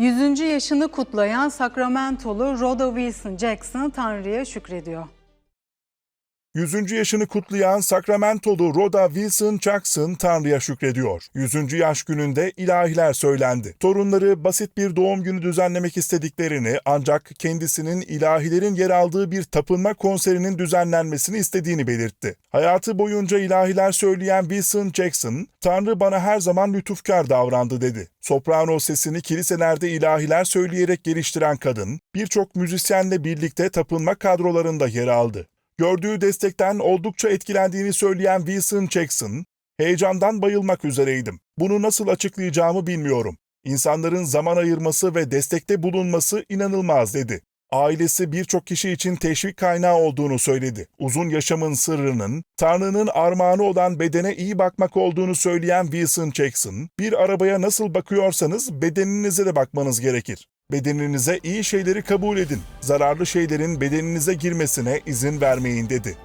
100. yaşını kutlayan Sacramento'lu Rhoda Wilson Jackson Tanrı'ya şükrediyor. 100. yaşını kutlayan Sacramento'lu Rhoda Wilson Jackson Tanrı'ya şükrediyor. 100. yaş gününde ilahiler söylendi. Torunları basit bir doğum günü düzenlemek istediklerini ancak kendisinin ilahilerin yer aldığı bir tapınma konserinin düzenlenmesini istediğini belirtti. Hayatı boyunca ilahiler söyleyen Wilson Jackson, Tanrı bana her zaman lütufkar davrandı dedi. Soprano sesini kiliselerde ilahiler söyleyerek geliştiren kadın, birçok müzisyenle birlikte tapınma kadrolarında yer aldı. Gördüğü destekten oldukça etkilendiğini söyleyen Wilson Jackson, heyecandan bayılmak üzereydim. Bunu nasıl açıklayacağımı bilmiyorum. İnsanların zaman ayırması ve destekte bulunması inanılmaz dedi. Ailesi birçok kişi için teşvik kaynağı olduğunu söyledi. Uzun yaşamın sırrının, Tanrı'nın armağanı olan bedene iyi bakmak olduğunu söyleyen Wilson Jackson, bir arabaya nasıl bakıyorsanız bedeninize de bakmanız gerekir. Bedeninize iyi şeyleri kabul edin. Zararlı şeylerin bedeninize girmesine izin vermeyin dedi.